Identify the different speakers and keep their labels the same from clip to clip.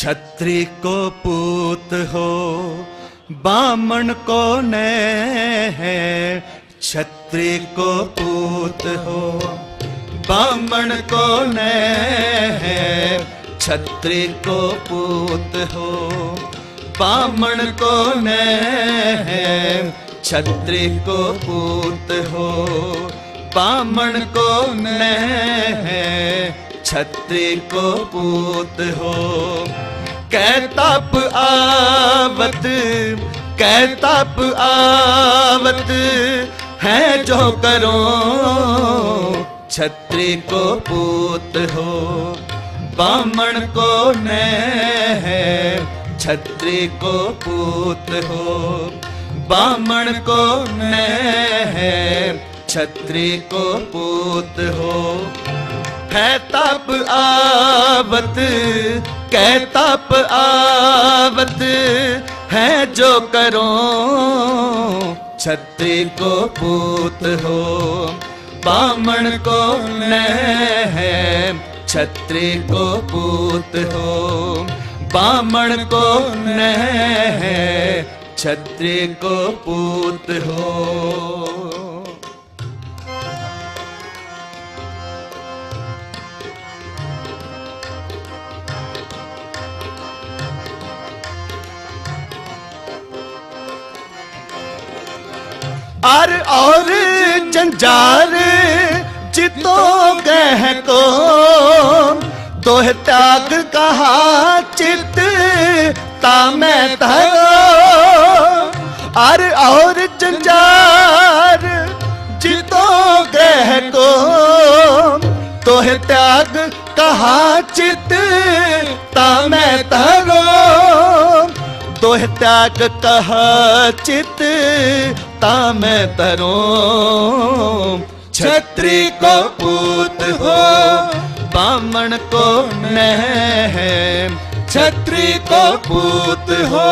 Speaker 1: छत्री को पूत हो, बामण को न है छत्री को पूत हो, बामण को न है छत्री को पूत हो, बामण को न है छत्री को पूत हो, बामण को न है छत्री को पूत हो। कै तप आवत कै तप आवत, है जो करो छत्री को पूत हो, बामण को न है छत्री को पूत हो, बामण को न है छत्री को पूत हो। है तप आवत कै तप आवत है जो करो छत्री को पूत हो, बामण को है छत्री को पूत हो, बामण को है छत्री को पूत हो। अर और जंजार जितो गह को दोह त्याग कहा चित तामे तरो अर और जंजार जितो ग्रह को तोह त्याग कहा चित तामे तरो तोह त्याग कहा चित ताम तरो छत्री को पूत हो, बामण को न है छत्री को पूत हो,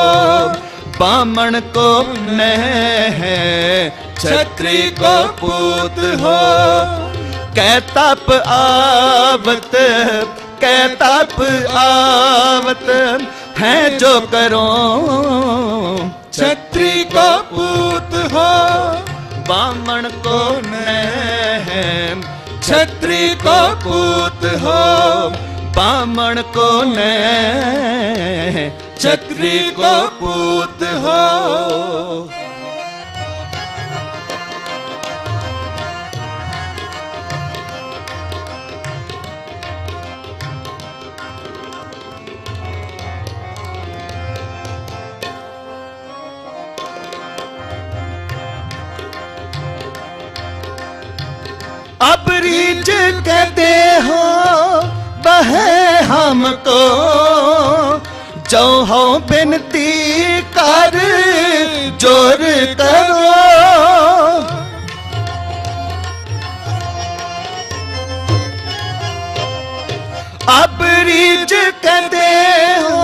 Speaker 1: बामण को न है छत्री को पूत हो कै तप आवत कै तप आवत। है जो करो बामण को न है? छत्री को पूत हो, ब्राह्मण को न छत्री को पूत हो। अब रीच कहते हो, बहे हमको। जो हो बिनती कर, ज़ोर करो। अब रीच कहते हो,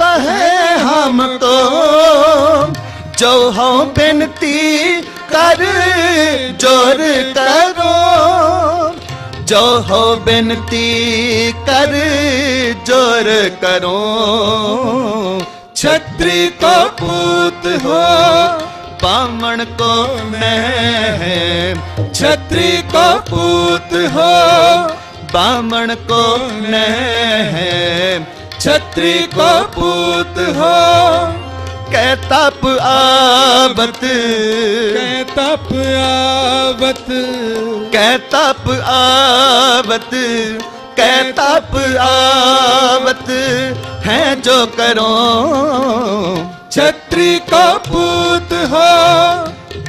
Speaker 1: बहे हमको। जो हो बिनती कर ज़ोर करो जो हो बिनती कर ज़ोर करो। छत्री को पूत हो, बामण को मैं है छत्री को पूत हो, बामण को मैं है छत्री को पूत हो कै तप आवत।
Speaker 2: कै तप आवत।
Speaker 1: कै तप आवत। कै तप आवत है जो करो।
Speaker 2: छत्री को पूत हो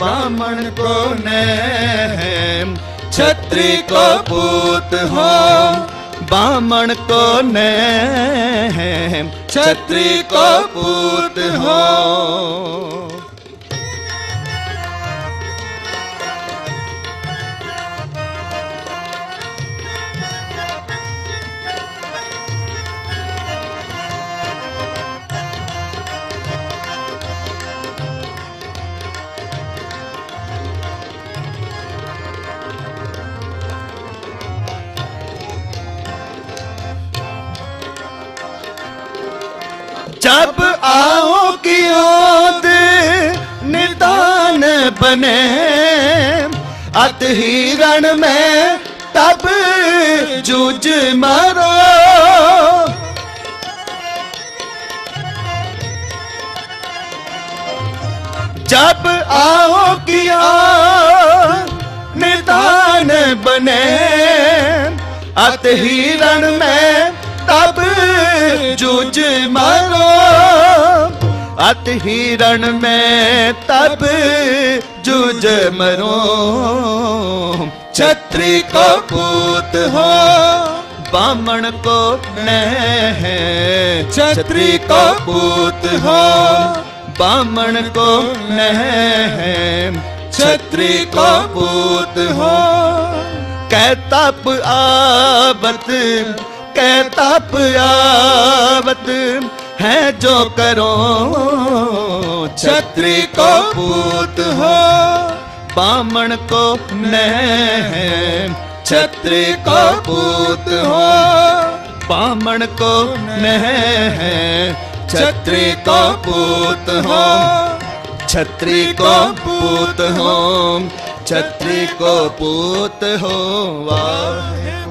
Speaker 1: बामण को न
Speaker 2: छत्री को पूत हो
Speaker 1: बामण को ने
Speaker 2: छत्री को पूत हो।
Speaker 1: जब आओ की ओद निदान बने, अत हिरण में तब जूझ मारो। जब आओ किया निदान बने, अत हिरण में तब जूझ मारो। अत हिरण में तब जूझ मरो।
Speaker 2: छत्री को पूत हो,
Speaker 1: बामण को है।
Speaker 2: छत्री को पूत हो,
Speaker 1: बामण को है।
Speaker 2: छत्री को पूत हो,
Speaker 1: कैतप आवत कैतप आवत है जो करो।
Speaker 2: छत्री को पूत हो,
Speaker 1: बामण को न है
Speaker 2: छत्री को पूत हो,
Speaker 1: बामण को न है छत्री को पूत हो, छत्री को पूत हो, छत्री को पूत हो वाहे